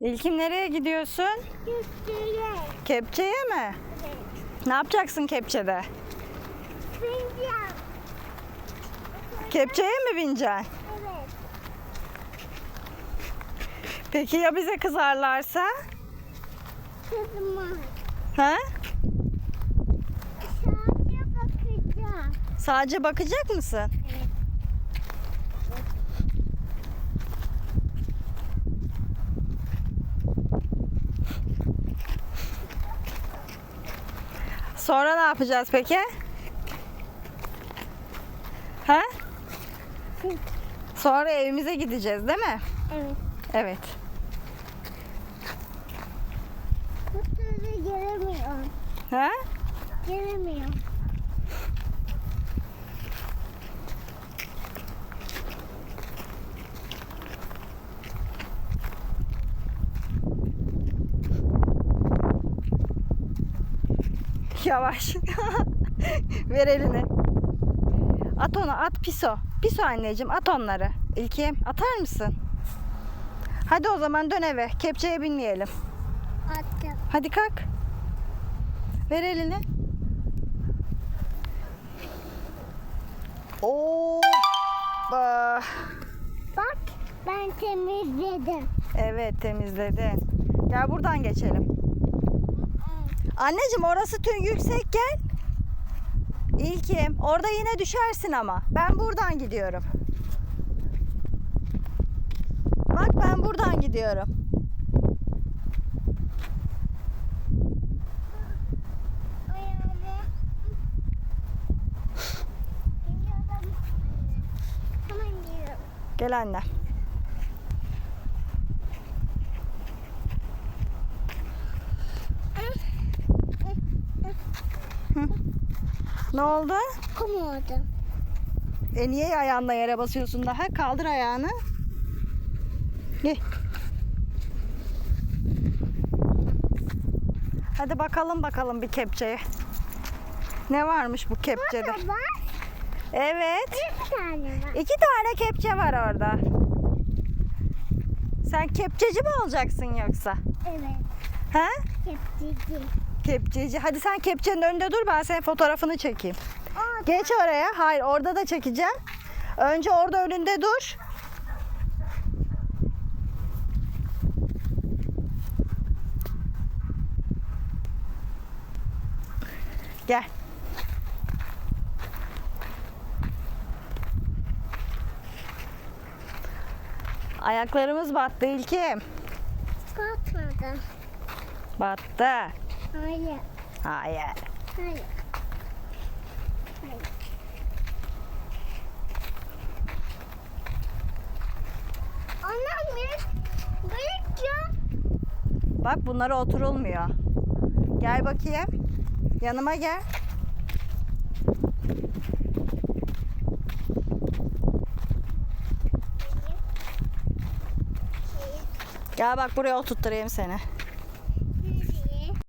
İlkim nereye gidiyorsun? Gösteriyor. Kepçeye mi? Evet. Ne yapacaksın kepçede? Bineceğim. Kepçeye mi bineceksin? Evet. Peki ya bize kızarlarsa? Kızıma. Ha? Sadece bakacağım. Sadece bakacak mısın? Evet. Sonra ne yapacağız peki? Ha? Sonra evimize gideceğiz değil mi? Evet. Evet. Türlü gelemiyorum. Ha? Gelemiyorum. Yavaş. Ver elini. At onu at piso. Piso anneciğim at onları. İlkim atar mısın? Hadi o zaman dön eve. Kepçeye binmeyelim. Attım. Hadi kalk. Ver elini. Hoppa. Bak ben temizledim. Evet temizledin. Gel buradan geçelim. Anneciğim orası tüm yüksek gel. İlkim orada yine düşersin ama. Ben buradan gidiyorum. Bak ben buradan gidiyorum. Gel anne. Ne oldu? Kum oldu. E niye ayağınla yere basıyorsun daha? Kaldır ayağını. Gel. Hadi bakalım bakalım bir kepçeye. Ne varmış bu kepçede? Burada var. Evet. Bir tane var. İki tane kepçe var orada. Sen kepçeci mi olacaksın yoksa? Evet. Ha? Kepçeci. Kepçeci. Hadi sen kepçenin önünde dur ben senin fotoğrafını çekeyim. O Geç oraya. Hayır orada da çekeceğim. Önce orada önünde dur. Gel. Ayaklarımız battı İlkim. Kalkmadı. Battı. Hayır. Hayır. Hayır. Hayır. Annem büyük, büyük ya. Bak bunlara oturulmuyor. Gel bakayım. Yanıma gel. Gel bak buraya oturtturayım seni.